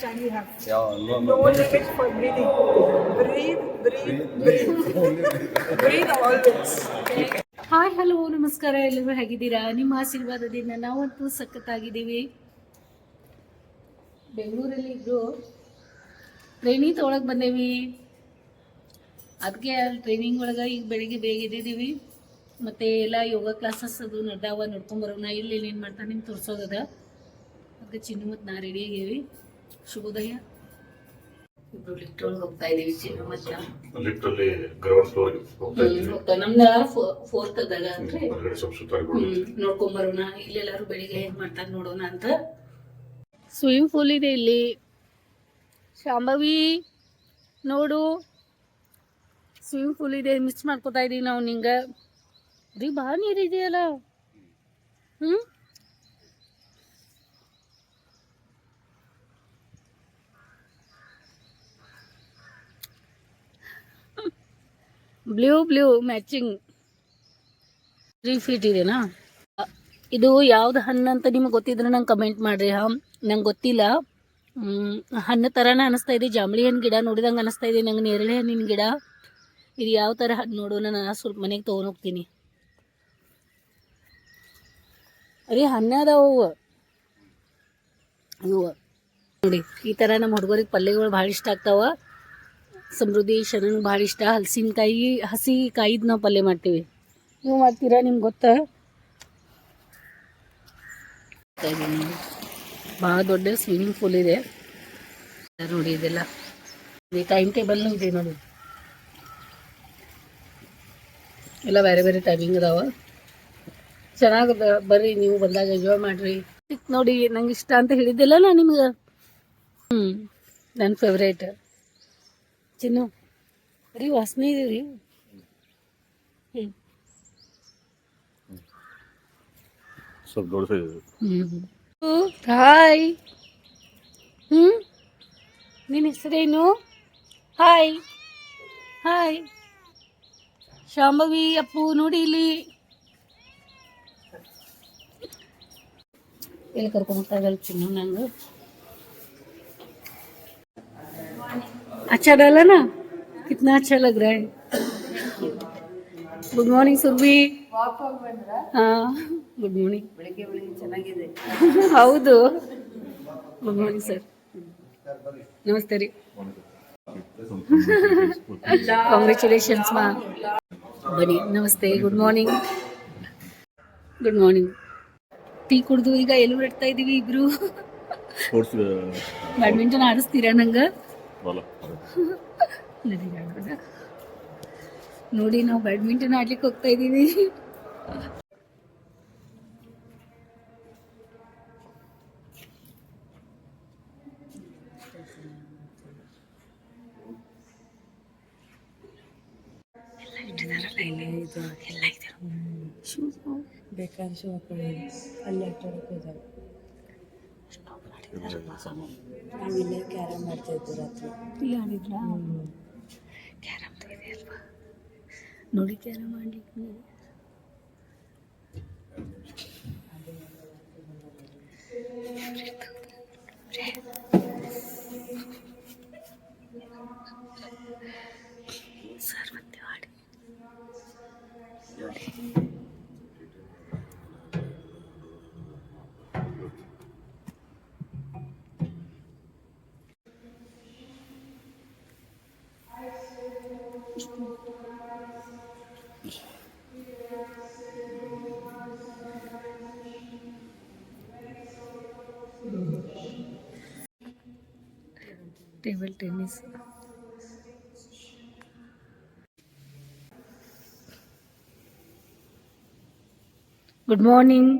time you have. Yeah, no, No no. limit for breathing. Breathe, breathe, breathe. breathe always. Okay. Hi hello ನಮಸ್ಕಾರ ಎಲ್ಲರೂ ಹೇಗಿದ್ದೀರಾ ನಿಮ್ಮ ಆಶೀರ್ವಾದದಿಂದ ನಾವಂತೂ ಸಖತ್ತಾಗಿದ್ದೀವಿ ಬೆಂಗಳೂರಲ್ಲಿ ಇದ್ದು ಟ್ರೈನಿಂಗ್ ತೊಗೊಳಕ್ಕೆ ಬಂದೇವಿ ಅದಕ್ಕೆ ಟ್ರೈನಿಂಗ್ ಒಳಗೆ ಈಗ ಬೆಳಿಗ್ಗೆ ಬೇಗ ಇದ್ದಿದ್ದೀವಿ ಮತ್ತು ಎಲ್ಲ ಯೋಗ ಕ್ಲಾಸಸ್ ಅದು ನಡ್ದಾವ ನೋಡ್ಕೊಂಬರೋಣ ಇಲ್ಲಿ ಏನು ಮಾಡ್ತಾನೆ ನಿಮ್ಗೆ ತೋರಿಸೋದದ ಅದಕ್ಕೆ ಚಿನ್ನು ಮತ್ತು ನಾ ರೆಡಿ ಆಗೀವಿ ಶುಭೋದಯ. ಇಬ್ರು ಲಿಫ್ಟ್ ಒಳಗೆ ಹೋಗ್ತಾ ಇದೀವಿ ಚಿನ್ನು ಮತ್ತು. ಲಿಫ್ಟಲ್ಲಿ ಗ್ರೌಂಡ್ ಫ್ಲೋರ್ ಹೋಗ್ತಾ ಇದ್ದೀವಿ. ನಮ್ದು ಫೋರ್ತ್ ಅದಾಗ ಅಂದ್ರೆ ಹೊರಗಡೆ ಸ್ವಲ್ಪ ಸುತ್ತಾಡ್ಕೊಂಡು ಹ್ಮ್, ನೋಡ್ಕೊಂಬರೋಣ ಇಲ್ಲೆಲ್ಲರೂ ಬೆಳಿಗ್ಗೆ ಏನ್ ಮಾಡ್ತಾರೆ ನೋಡೋಣ ಅಂತ. ಸ್ವಿಮ್ಮಿಂಗ್ ಪೂಲ್ ಇದೆ ಇಲ್ಲಿ. ಶಾಂಭವಿ ನೋಡು. ಸ್ವಿಮ್ಮಿಂಗ್ ಪೂಲ್ ಇದೆ. ಮಿಸ್ ಮಾಡ್ಕೋತಾ ಇದೀವಿ ನಾವು ನಿಂಗ. ರೀ ಭಾಳ ನೀರಿದೆಯಲ್ಲ ಹ್ಞೂ blue blue matching three feet ಇದೆನಾ? ಇದು ಯಾವ್ದು ಹಣ್ಣು ಅಂತ ನಿಮ್ಗೆ ಗೊತ್ತಿದ್ರೆ ನಂಗೆ ಕಮೆಂಟ್ ಮಾಡಿರಿ, ಹಾಂ. ನಂಗೆ ಗೊತ್ತಿಲ್ಲ. ಹಣ್ಣು ಥರನೇ ಅನಿಸ್ತಾ ಇದೆ. ಜಾಂಬಳಿ ಹಣ್ಣು ಗಿಡ ನೋಡಿದಂಗೆ ಅನಿಸ್ತಾ ಇದೆ. ನಂಗೆ ನೇರಳೆ ಹಣ್ಣಿನ ಗಿಡ. ಇದು ಯಾವ ಥರ ಹಣ್ಣು ನೋಡೋಣ ನಾನು ಸ್ವಲ್ಪ ಮನೆಗೆ ತೊಗೊಂಡು ಹೋಗ್ತೀನಿ. ಅರೆ, ಹಣ್ಣು ಅದಾವು. ಇವು. ನೋಡಿ, ಈ ಥರ ನಮ್ಮ ಹುಡುಗರಿಗೆ ಪಲ್ಯಗಳು ಭಾಳ ಇಷ್ಟ ಆಗ್ತಾವ. ಸಮೃದ್ಧಿ ಶರಣ ಭಾಳ ಇಷ್ಟ. ಹಲಸಿನಕಾಯಿ, ಹಸಿ ಕಾಯಿದ್ ನಾವು ಪಲ್ಯ ಮಾಡ್ತೀವಿ. ನೀವು ಮಾಡ್ತೀರಾ ನಿಮ್ಗೆ ಗೊತ್ತಾ? ಭಾಳ ದೊಡ್ಡ ಸ್ವಿಮ್ಮಿಂಗ್ ಪೂಲ್ ಇದೆ. ನೋಡಿ ಇದೆಲ್ಲ. ಟೈಮ್ ಟೇಬಲ್ ಇದೆ ನೋಡಿ. ಎಲ್ಲ ಬೇರೆ ಬೇರೆ ಟೈಮಿಂಗ್ ಅದಾವ. ಚೆನ್ನಾಗದ ಬರ್ರಿ, ನೀವು ಬಂದಾಗ ಎಂಜಾಯ್ ಮಾಡ್ರಿ. ನೋಡಿ, ನಂಗೆ ಇಷ್ಟ ಅಂತ ಹೇಳಿದ್ದೆಲ್ಲ ನಾ ನಿಮ್ಗೆ. ಹ್ಞೂ ನನ್ನ ಫೇವ್ರೇಟ್ ಚಿನ್ನು ರೀ ವಾಸನೆ ಇದೆ ರೀ. ಹ್ಞೂ ಸ್ವಲ್ಪ ದೊಡ್ಡ ಸೈಜ್ ಇದೆ ಹಾಯ್. ಹ್ಞೂ ನಿನ್ನ ಹೆಸರೇನು? ಹಾಯ್. ಹಾಯ್. ಶಾಂಭವಿ ಅಪ್ಪು ನೋಡಿ ಇಲ್ಲಿ. ಎಲ್ಲಿ ಕರ್ಕೊಂಡು ಹೋಗ್ತಾ ಇದ್ದಾರೆ ಚಿನ್ನು ನಂಗೆ अच्छा डाला ना कितना अच्छा लग रहा है ಗುಡ್ ಮಾರ್ನಿಂಗ್ ಸುರ್ವಿ ಹಾಂ ಗುಡ್ ಮಾರ್ನಿಂಗ್ ಬೆಳಿಗ್ಗೆ ಬೆಳಿಗ್ಗೆ ಚೆನ್ನಾಗಿದೆ ಹೌದು ಗುಡ್ ಮಾರ್ನಿಂಗ್ ಸರ್ ನಮಸ್ತೆ ರೀ ಕಾಂಗ್ರ್ಯಾಚುಲೇಷನ್ಸ್ ಮಾ ಬನ್ನಿ ನಮಸ್ತೆ good morning good morning tea ಕುಡ್ದು ಈಗ ಎಲ್ಲೂ ಇಡ್ತಾ ಇದ್ದೀವಿ ಇಬ್ರು ಸ್ಪೋರ್ಟ್ಸ್ ಬ್ಯಾಡ್ಮಿಂಟನ್ ಆಡಿಸ್ತೀರಾ ನಂಗೆ ಬಾಲ ನಡಿ ಆಡೋಣ. ನೋಡಿ ನಾವು ಬ್ಯಾಡ್ಮಿಂಟನ್ ಆಡ್ಲಿಕ್ಕೆ ಹೋಗ್ತಾ ಇದ್ದೀವಿ. ಬೇಕಾದ್ರೆ ಶೋ ಹಾಕೊಳ್ಳಿ. ಅಲ್ಲಿ ಆಟ ಆಡಕ್ಕೆ ಹೋದಾಗ. ನಾವಿಲ್ಲೇ ಕ್ಯಾರಮ್ ಮಾಡ್ತಾ ಇದ್ವಿ ರಾತ್ರಿ ಇಲ್ಲಿ ಆಡಿದ್ರಾ ಕ್ಯಾರಮ್ ಇದೆ ಅಲ್ವಾ ನೋಡಿ ಕ್ಯಾರಮ್ ಆಡ್ಲಿಕ್ಕೆ sir table tennis good morning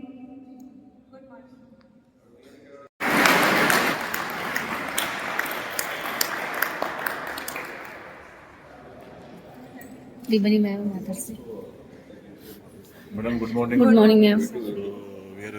ಬನ್ನಿ ma'am ಮಾತಾಡ್ಸಿ madam good morning good morning ma'am where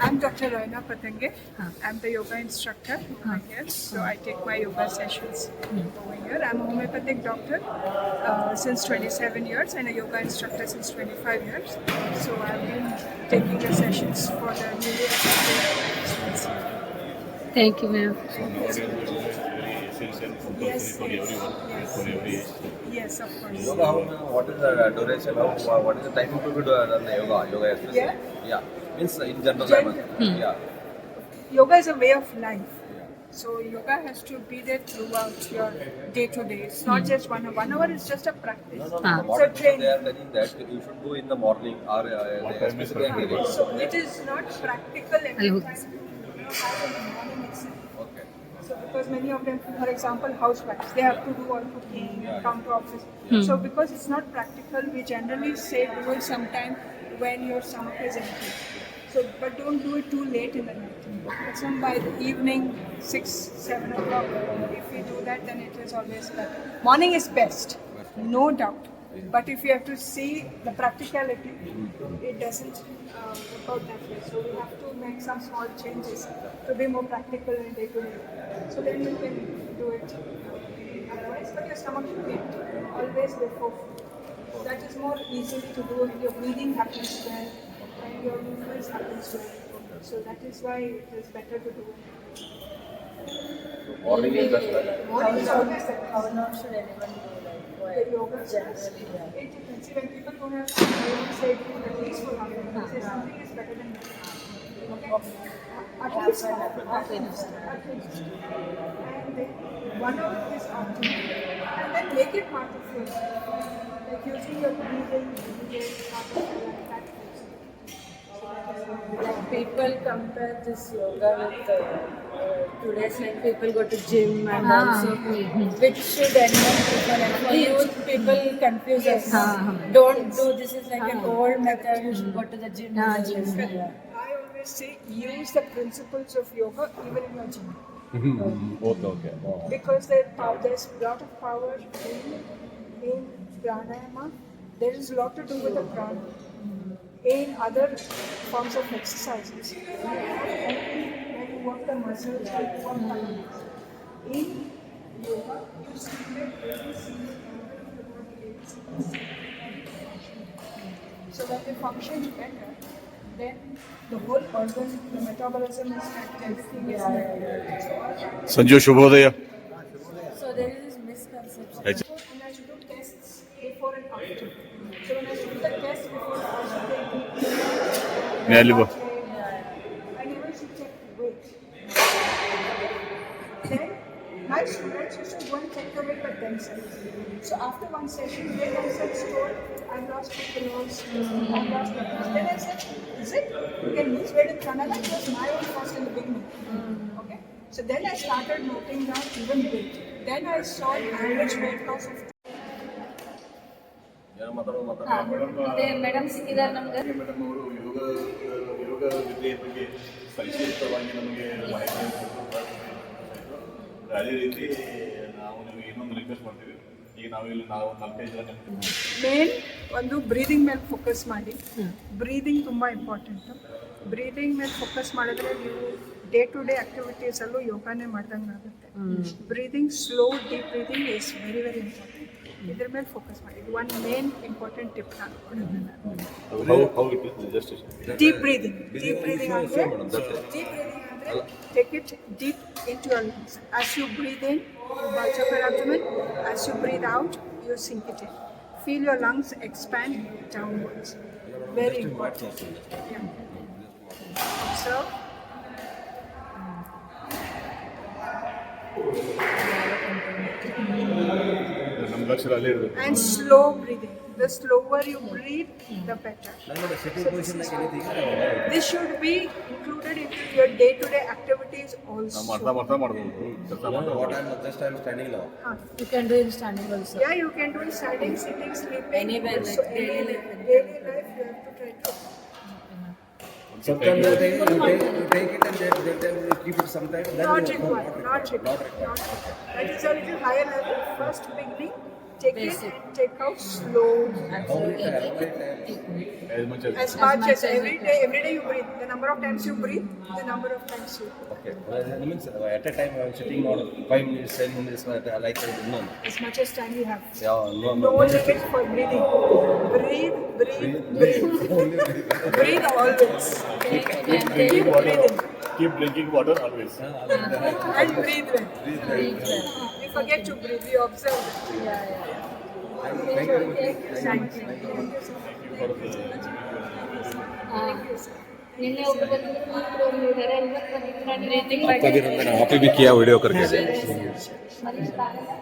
I'm Dr. Raina Patange. Huh. I'm the yoga instructor over here. So I take my yoga sessions hmm. over here. I'm a homeopathic doctor uh, since 27 years and a yoga instructor since 25 years. So I've been taking the sessions for the new year. Thank you, ma'am. Yes, yes, yes, yes, of course. Yoga, what is the duration? What is the time to do the yoga? Yoga, yeah, yeah. Means in general. Gen- level. Yeah. Yoga is a way of life. So yoga has to be there throughout your day to day. It's not just one hour. One hour is just a practice. No, no, Ah. no. It's a training. they are telling that you should do in the morning or uh, What they time is specifically practical? engage. So it is not practical every time you know, have in the morning itself. Okay. So because many of them, for example, housewives, they have to do all cooking and come to office. Hmm. So because it's not practical, we generally say do it sometime when your stomach is empty. So, but don't do it too late in the night. Maximum by the evening, six, seven o'clock. If we do that, then it is always better. Morning is best, no doubt. But if you have to see the practicality, it doesn't uh, work out that way. So we have to make some small changes to be more practical in day to day. So then you can do it. Otherwise, but your stomach should be empty. Always before. That is more easily to do and your breathing happens well and your movements happens well. So that is why it is better to do it. Morning is best. right? Morning is always the How not should anyone do like The yoga generally? Yeah. It depends. See, when people don't have time, they will say do at least for half an hour. Say something is better than nothing. Okay? At least half an hour. At least. At least. And then one hour is optimal. And then make it part of your. Like using your breathing, breathing part of your life. That helps. So that is how Like people compare this yoga with uh, uh, today's like people go to gym and Ah, also which should anyone prefer and for youth people confuse us. Ah. Don't do this is like an Ah. old method. You should go to the gym. Ah, and gym, yeah. I always say use the principles of yoga even in your gym. Okay, okay. Oh. because there pow- there's a lot of power in, in pranayama. There is a lot to do with the prana. In other forms of exercises, you have only when you work the muscles, you work the. In yoga, you stimulate every single organ of the body, every single cell. So when they function better, then the whole organ, the metabolism is better, everything is better. So all I. Then my students used to go and check the weight by themselves. So after one session, they themselves told, I've lost 2 kilos, I've lost that much. Then I said, is it? You can lose weight in Canada? It was my own first in the beginning. Okay? So then I started noting down even weight. Then I saw average weight loss of madam ಸಿಕ್ಕಿದಾರೆ ನಮ್ಗೆ. Madam ಅವರು ಯೋಗ ಯೋಗ ವಿದ್ಯೆಯ ಬಗ್ಗೆ ಪರಿಶೀಲಿತವಾಗಿ ನಮಗೆ ಕೊಟ್ಟಿದ್ದಾರೆ. ಅದೇ ರೀತಿ ನಾವು ನಿಮಗೆ ಇನ್ನೊಂದು ರಿಕ್ವೆಸ್ಟ್ ಮಾಡ್ತೀವಿ. ಈಗ ನಾವು ಇಲ್ಲಿ ನಾವು ನಾಲ್ಕೈದು ಜನ ಮೇನ್ ಒಂದು ಬ್ರೀದಿಂಗ್ ಮೇಲೆ ಫೋಕಸ್ ಮಾಡಿ. ಬ್ರೀದಿಂಗ್ ತುಂಬ ಇಂಪಾರ್ಟೆಂಟ್ ಬ್ರೀದಿಂಗ್ ಮೇಲೆ ಫೋಕಸ್ ಮಾಡಿದ್ರೆ ನೀವು ಡೇ ಟು ಡೇ ಆಕ್ಟಿವಿಟೀಸಲ್ಲೂ ಯೋಗಾನೇ ಮಾಡ್ದಂಗೆ ಆಗುತ್ತೆ breathing slow deep breathing is very very important ಇದ್ರ ಮೇಲೆ ಫೋಕಸ್ ಮಾಡಿ ಒನ್ ಮೇನ್ ಇಂಪಾರ್ಟೆಂಟ್ ಟಿಪ್ ನಾನು ಕೊಡೋದು how how it is just deep breathing deep breathing ಅಂದರೆ slow madam, that's it. Deep breathing ಅಂದರೆ take it deep into your lungs. As you breathe in, you bulge up your abdomen. As you breathe out, you sink it in. Feel your lungs expand downwards. Very important. Yeah. So, ನಮ್ಮ ಲಕ್ಷ ಅಲ್ಲೇ ಇರಬೇಕು and slow breathing. The slower you breathe, the better. ನಾನು ನೋಡಿ, sitting position ನಾಗ ಏನೈತಿ? This should be included into your day-to-day activities also. ನಮ್ಮ ಅರ್ಥ ಅರ್ಥ ಮಾಡ್ಬೋದು ಕೆಲಸ No, no, ಮಾಡ್ಬೋದು what I'm just I'm standing now. Huh. You can do in standing also. Yeah, you can do it standing, sitting, sleeping. Anywhere, also like daily any- life. Daily life, you have to try to. Sometimes you take, you take, you take it and then, then, then you keep it sometime. Then Not you- required, not Not required. not required. That is a little higher level. First beginning, Take it and take out slow. How many time? How many time? as much as As much as every day, every day you breathe. The number of times you breathe, the number of times you. Okay. Well, means at a time I'm sitting on five minutes, ten minutes, but like that. No, As much as time you have. yeah, no, No no. limit for breathing. Breathe, breathe, breathe. breathe always. Okay? Keep drinking water breathing. keep drinking water always And breathe well. We forget to breathe. We observe that. Thank you. Thank you. Thank you. ನಿನ್ನೆ ಒಬ್ರು ಬಂದಿದ್ರು ಮಾತ್ರ ಒಬ್ರು ಇದಾರೆ ಇವತ್ತು ಬಂದಿದ್ರು ನಾನು breathing आपका भी रंग वहाँ पे भी किया वीडियो करके ಕಾಂಟ್ಯಾಕ್ಟ್ ಮಾಡ್ಬೋದು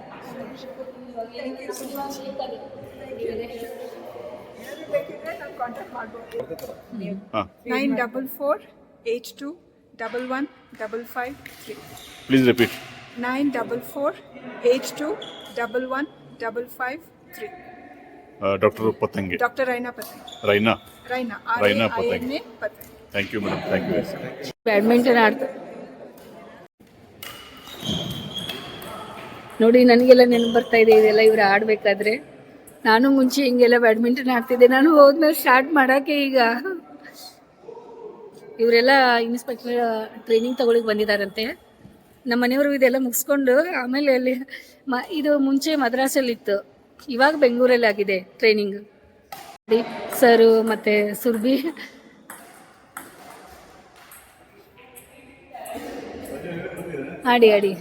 ಹಾಂ nine double four eight two double one double five three please repeat nine double four eight two double one double five three doctor Patangi doctor Raina Patangi Raina Raina Raina Patangi thank you madam thank you badminton ಆಡ್ತಾರೆ ನೋಡಿ ನನಗೆಲ್ಲ ನೆನಪು ಬರ್ತಾ ಇದೆ ಇದೆಲ್ಲ ಇವ್ರು ಆಡಬೇಕಾದ್ರೆ. ನಾನು ಮುಂಚೆ ಹಿಂಗೆಲ್ಲ ಬ್ಯಾಡ್ಮಿಂಟನ್ ಆಡ್ತಿದ್ದೆ ನಾನು ಹೋದ್ಮೇಲೆ ಸ್ಟಾರ್ಟ್ ಮಾಡೋಕ್ಕೆ ಈಗ ಇವರೆಲ್ಲ ಇನ್ಸ್ಪೆಕ್ಟರ್ ಟ್ರೈನಿಂಗ್ ತಗೊಳಿಕ್ ಬಂದಿದ್ದಾರಂತೆ ನಮ್ಮ ಮನೆಯವರು ಇದೆಲ್ಲ ಮುಗಿಸ್ಕೊಂಡು ಆಮೇಲೆ ಅಲ್ಲಿ ಮ, ಇದು ಮುಂಚೆ ಮದ್ರಾಸಲ್ಲಿತ್ತು. ಇವಾಗ ಬೆಂಗಳೂರಲ್ಲಿ ಆಗಿದೆ ಟ್ರೈನಿಂಗ್ ಸರು ಮತ್ತು ಸುರ್ಬಿ ಆಡಿ ಆಡಿ.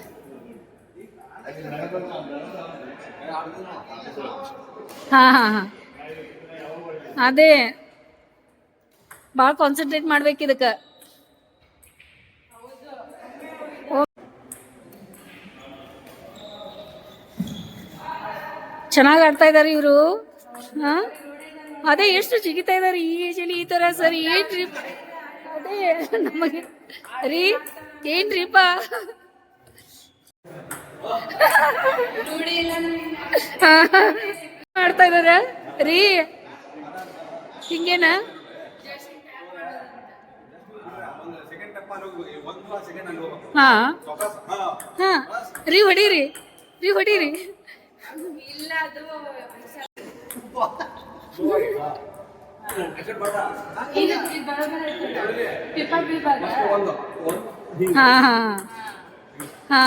ಹಾಂ ಹಾ ಹಾ. ಅದೇ. ಭಾಳ ಕಾನ್ಸಂಟ್ರೇಟ್ ಮಾಡ್ಬೇಕು ಇದಕ್ಕೆ. ಚೆನ್ನಾಗಿ ಆಡ್ತಾ ಇದಾರೆ ಇವರು. ಹಾಂ? ಅದೇ ಎಷ್ಟು ಜಿಗಿತಾ ಇದಾರೆ ಈ ಏಜಲ್ಲಿ ಈ ತರ ಸರ್ ಏನ್ ಟ್ರಿಪ್ ಅದೇ ನಮಗೆ. ರೀ ಏನು ರೀಪ ಮಾಡ್ತಾ ಇದಾರೆ? ರೀ. ಹಿಂಗೇನ? ಹಾ. ಹಾ. ರೀ ಹೊಡೀರಿ. ರೀ ಹೊಡೀರಿ. ಹಾ ಹಾ. ಹಾ.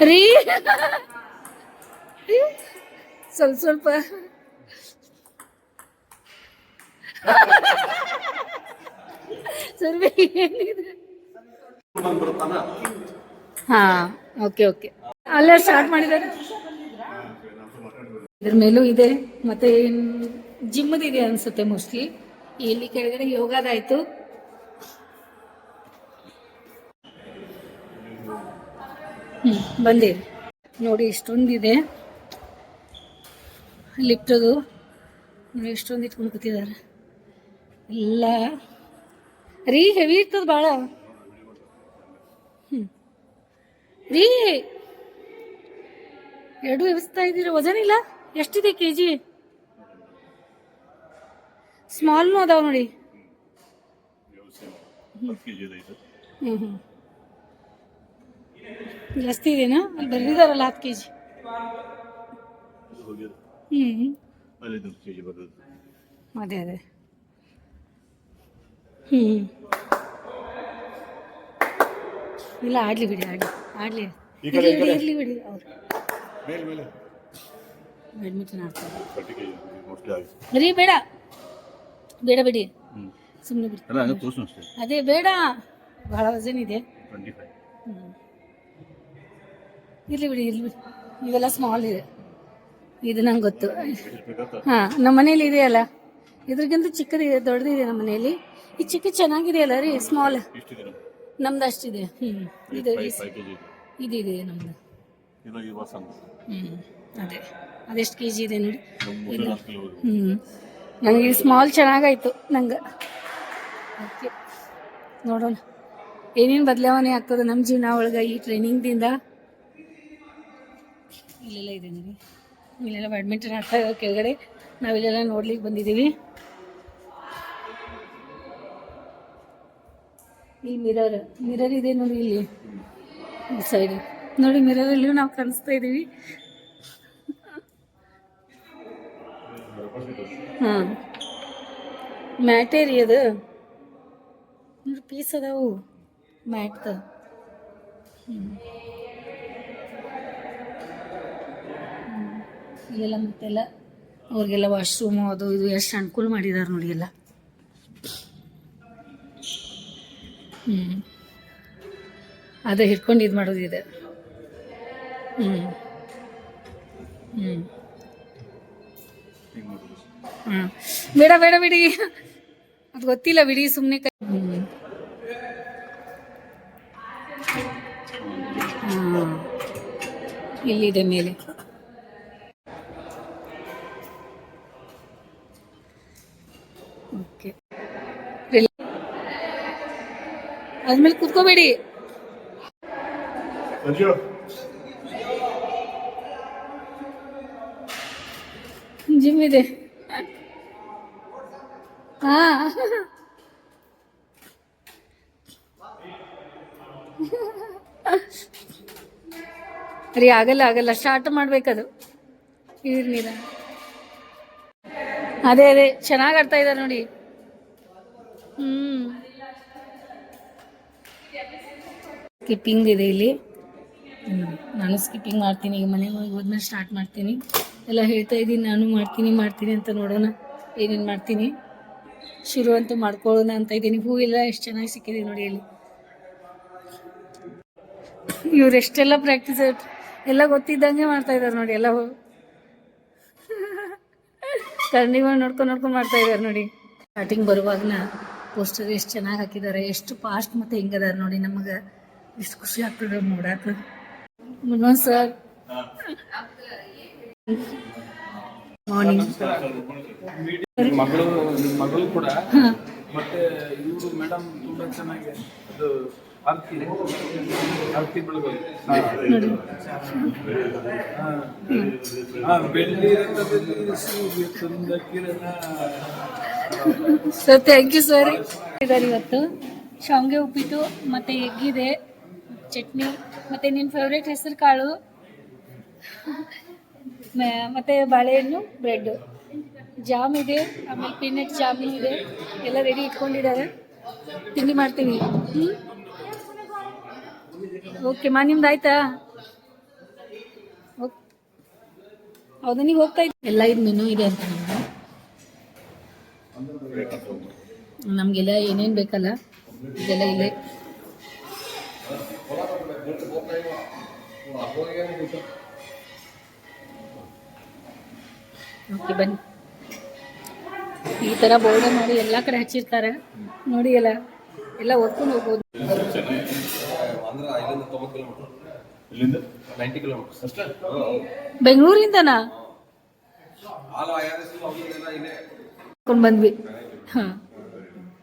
ರೀ. ಸ್ವಲ್ಪ ಸ್ವಲ್ಪ. ಸರ್ವೆ ಹಾ, ಓಕೆ ಓಕೆ. ಅಲ್ಲೇ ಸ್ಟಾರ್ಟ್ ಮಾಡಿದ್ದಾರೆ. ಇದ್ರ ಮೇಲೂ ಇದೆ, ಮತ್ತೆ ಜಿಮ್ಮದ್ ಇದೆ ಅನ್ಸುತ್ತೆ ಮೋಸ್ಟ್ಲಿ ಇಲ್ಲಿ ಕೆಳಗಡೆ ಯೋಗದಾಯ್ತು ಹ್ಮ್ ಬಂದಿರಿ ನೋಡಿ, ಇಷ್ಟೊಂದಿದೆ. ಲಿಫ್ಟದು ನೋಡಿ ಎಷ್ಟೊಂದು ಇಟ್ಕೊಂಡು ಕೂತಿದ್ದಾರೆ. ಎಲ್ಲ ರೀ ಹೆವಿ ಇರ್ತದ ಭಾಳ ಹ್ಞೂ ರೀ ಎರಡು ಎಬ್ಸ್ತಾ ಇದ್ದೀರ? ವಜನ್ ಇಲ್ಲ? ಎಷ್ಟಿದೆ ಕೆ ಜಿ ಸ್ಮಾಲ್ನು ಅದಾವ ನೋಡಿ. ಹ್ಞೂ ಹ್ಞೂ ಜಾಸ್ತಿ ಇದೆನಾ? ಅಲ್ಲಿ ಬರೆದಿದ್ದಾರಲ್ಲ ಹತ್ತು ಕೆ ಜಿ ಹ್ಞೂ ಅಲ್ಲಿ ಕೆ ಜಿ ಬರ್ತದೆ ಅದೇ ಅದೇ. ಹ್ಞೂ ಇಲ್ಲ ಆಡಲಿ ಬಿಡಿ ಆಡಲಿ ಆಡ್ಲಿ. ಈ ಕಡೆ, ಈ ಇರಲಿ ಕಡೆ. ಇರಲಿ ಬಿಡಿ ಅವ್ರು. ಮೇಲೆ ಮೇಲೆ. ಬ್ಯಾಡ್ಮಿಂಟನ್ ಆಡ್ತಾರೆ. ತರ್ಟಿ ಕೆ ಜಿ ಮೋಸ್ಟ್ಲಿ ಆಗಿದೆ. ರೀ ಬೇಡ. ಬೇಡ ಬಿಡಿ. ಹ್ಞೂ ಸುಮ್ಮನೆ ಬಿಡಿ. ಅಲ್ಲ ಹಂಗೆ ತೋರಿಸು ಅಷ್ಟೇ. ಅದೇ ಬೇಡ. ಭಾಳ ವಜನ್ ಇದೆ. ಟ್ವೆಂಟಿ ಫೈವ್ ಇರಲಿ ಬಿಡಿ ಇರಲಿ ಬಿಡಿ. ಇವೆಲ್ಲ ಸ್ಮಾಲ್ ಇದೆ. ಇದು ನಂಗೆ ಗೊತ್ತು. ಹಾ ನಮ್ಮ ಮನೇಲಿ ಇದೆಯಲ್ಲ? ಇದ್ರಗಿಂತ ಚಿಕ್ಕದಿದೆ ದೊಡ್ಡದಿದೆ ನಮ್ಮ ಮನೇಲಿ. ಈ ಚಿಕ್ಕ ಚೆನ್ನಾಗಿದೆಯಲ್ಲ ರೀ ಸ್ಮಾಲ್ ನಮ್ದು ಅಷ್ಟಿದೆ. ಹ್ಞೂ ಇದು ಈ- ಇದಿದೆ ನಮ್ದು. ಈ ಹ್ಞೂ ಅದೇ. ಅದೆಷ್ಟು ಕೆ ಜಿ ಇದೆ ನೋಡಿ ಹ್ಞೂ ನಂಗೆ ನನಗೆ ಸ್ಮಾಲ್ ಚೆನ್ನಾಗಾಯ್ತು ನಂಗೆ. ಓಕೆ ನೋಡೋಣ. ಏನೇನು ಬದಲಾವಣೆ ಆಗ್ತದೆ ನಮ್ಮ ಜೀವನ ಒಳಗೆ ಈ ಟ್ರೈನಿಂಗ್ದಿಂದ ಇಲ್ಲೆಲ್ಲ ಇದೆ ನೋಡಿ. ಇಲ್ಲೆಲ್ಲ ಬ್ಯಾಡ್ಮಿಂಟನ್ ಆಡ್ತಾ ಇರೋ ಕೆಳಗಡೆ ನಾವಿಲ್ಲೆಲ್ಲ ನೋಡ್ಲಿಕ್ಕೆ ಬಂದಿದ್ದೀವಿ. ಈ ಮಿರರ್ ಮಿರರ್ ಇದೆ ನೋಡಿ ಇಲ್ಲಿ. ಸೈಡ್ ನೋಡಿ ಮಿರರಲ್ಲೂ ನಾವು ಕಾಣಿಸ್ತಾ ಇದ್ದೀವಿ. ಹಾಂ. ಮ್ಯಾಟೇ ರೀ ಅದು. ನೋಡಿ ಪೀಸ್ ಅದಾವು. ಮ್ಯಾಟ್ದ ಇಲ್ಲೆಲ್ಲ ಮತ್ತೆಲ್ಲ ಅವ್ರಿಗೆಲ್ಲ ವಾಶ್ರೂಮು ಅದು ಇದು ಎಷ್ಟು ಅನುಕೂಲ ಮಾಡಿದಾರೆ ನೋಡಿ ಎಲ್ಲ. ಹ್ಞೂ ಅದೇ ಹಿಡ್ಕೊಂಡು ಇದು ಮಾಡೋದು ಇದೆ. ಹ್ಞೂ ಹ್ಞೂ ಹಾಂ. ಬೇಡ ಬೇಡ ಬಿಡಿ. ಅದು ಗೊತ್ತಿಲ್ಲ ಬಿಡಿ ಸುಮ್ಮನೆ ಕೈ ಇಲ್ಲಿದೆ ಮೇಲೆ ಓಕೆ ಆದ್ಮೇಲೆ ಕೂತ್ಕೋಬೇಡಿ. ಜಿಮ್ ಇದೆ. ಹಾ. ರೀ ಆಗಲ್ಲ ಆಗಲ್ಲ. ಸ್ಟಾರ್ಟ್ ಮಾಡ್ಬೇಕದು. ನೀರು ನೀರ. ಅದೇ ಅದೇ. ಚೆನ್ನಾಗಿ ಆಡ್ತಾ ಇದ್ದಾರೆ ನೋಡಿ. ಹ್ಮ್. ಸ್ಕಿಪ್ಪಿಂಗ್ ಇದೆ ಇಲ್ಲಿ. ನಾನು ಸ್ಕಿಪ್ಪಿಂಗ್ ಮಾಡ್ತೀನಿ. ಈಗ ಮನೆಗೆ ಹೋಗಿ ಹೋದ್ಮೇಲೆ ಸ್ಟಾರ್ಟ್ ಮಾಡ್ತೀನಿ. ಎಲ್ಲ ಹೇಳ್ತಾ ಇದ್ದೀನಿ. ನಾನು ಮಾಡ್ತೀನಿ ಮಾಡ್ತೀನಿ ಅಂತ ನೋಡೋಣ. ಏನೇನು ಮಾಡ್ತೀನಿ. ಶುರು ಅಂತೂ ಮಾಡ್ಕೊಳ್ಳೋಣ ಅಂತ ಇದ್ದೀನಿ. ಎಲ್ಲ ಎಷ್ಟು ಚೆನ್ನಾಗಿ ಸಿಕ್ಕಿದೆ ನೋಡಿ ಇಲ್ಲಿ. ಇವ್ರು ಎಷ್ಟೆಲ್ಲ ಪ್ರಾಕ್ಟೀಸ್ ಎಲ್ಲ ಗೊತ್ತಿದ್ದಂಗೆ ಮಾಡ್ತಾ ಇದ್ದಾರೆ ನೋಡಿ ಎಲ್ಲ ಕರ್ಣಿಗಳು ನೋಡ್ಕೊಂಡು ನೋಡ್ಕೊಂಡು ಮಾಡ್ತಾ ಇದ್ದಾರೆ ನೋಡಿ. ಸ್ಟಾರ್ಟಿಂಗ್ ಬರುವಾಗನ ಪೋಸ್ಟರ್ ಎಷ್ಟು ಚೆನ್ನಾಗಿ ಹಾಕಿದ್ದಾರೆ ಎಷ್ಟು ಫಾಸ್ಟ್ ಮತ್ತು ಹೆಂಗದಾರ ನೋಡಿ ನಮಗೆ. ಎಷ್ಟು ಖುಷಿ ಆಗ್ತದೆ ಮನೋಜ್ ಸರ್ ಮಾರ್ನಿಂಗ್ ಮಗಳು ನಿಮ್ಮ ಮಗಳು ಕೂಡ ಮತ್ತೆ ಇವರು ಮೇಡಮ್ ತುಂಬಾ ಚೆನ್ನಾಗಿ ಅದು ಆರ್ತಿ ಆರ್ತಿ ಬೆಳಗೋದು ನೋಡಿ ಹಾ ಬೆಳ್ಳಿ ರಂಗದಲ್ಲಿ ಸೂರ್ಯ ತಂದ ಕಿರಣ ಸರ್ ಥ್ಯಾಂಕ್ ಯು ಸರ್ ಇದ್ದಾರೆ ಇವತ್ತು. ಶಾವಿಗೆ ಉಪ್ಪಿಟ್ಟು ಮತ್ತೆ ಎಗ್ಗಿದೆ. ಚಟ್ನಿ, ಮತ್ತು ನಿನ್ನ ಫೇವ್ರೇಟ್ ಹೆಸರು ಕಾಳು? ಮತ್ತೆ ಬಾಳೆಹಣ್ಣು ಬ್ರೆಡ್ ಜಾಮ್ ಇದೆ, ಆಮೇಲೆ ಪೀನಟ್ ಜಾಮ್ ಇದೆ. ಎಲ್ಲ ರೆಡಿ ಇಟ್ಕೊಂಡಿದ್ದಾರೆ. ತಿಂಡಿ ಮಾಡ್ತೀವಿ ಓಕೆ ಮಾ, ನಿಮ್ದು ಆಯ್ತಾ? ಹೌದಾ, ನೀವು ಹೋಗ್ತಾ ಇದ್ದೀವಿ ಎಲ್ಲ ಇದು ಮೆನು ಇದೆ ಅಂತ ನಮ್ಗೆ ನಮಗೆಲ್ಲ ಏನೇನು ಬೇಕಲ್ಲ, ಇದೆಲ್ಲ ಇಲ್ಲೇ ಓಕೆ ಬನ್ನಿ. ಈ ತರ ಬೋರ್ಡ್ ನೋಡಿ ಎಲ್ಲ ಕಡೆ ಹಚ್ಚಿರ್ತಾರೆ. ನೋಡಿ ಎಲ್ಲ ಎಲ್ಲ ಓದ್ಕೊಂಡು ಹೋಗ್ಬೋದು. ಬೆಂಗಳೂರಿಂದನಾ? ಬಂದ್ವಿ. ಹಾಂ.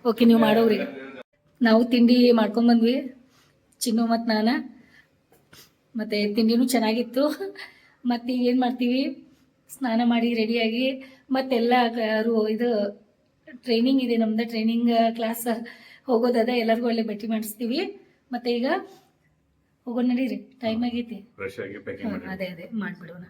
ಓಕೆ ನೀವು ಮಾಡೋರಿ ನಾವು ತಿಂಡಿ ಮಾಡ್ಕೊಂಡು ಬಂದ್ವಿ. ಚಿನ್ನು ಮತ್ತು ನಾನು. ಮತ್ತು ತಿಂಡಿನೂ ಚೆನ್ನಾಗಿತ್ತು. ಮತ್ತೆ ಏನ್ ಏನು ಮಾಡ್ತೀವಿ? ಸ್ನಾನ ಮಾಡಿ ರೆಡಿಯಾಗಿ ಮತ್ತೆಲ್ಲ ಇದು ಟ್ರೈನಿಂಗ್ ಇದೆ ನಮ್ದು ಟ್ರೈನಿಂಗ್ ಕ್ಲಾಸ್ ಹೋಗೋದದ ಎಲ್ಲರಿಗೂ ಒಳ್ಳೆ ಭೇಟಿ ಮಾಡಿಸ್ತೀವಿ. ಮತ್ತೆ ಈಗ ಹೋಗೋಣ ನಡೀರಿ ಟೈಮ್ ಆಗೈತಿ. ಅದೇ ಅದೇ ಮಾಡಿಬಿಡೋಣ.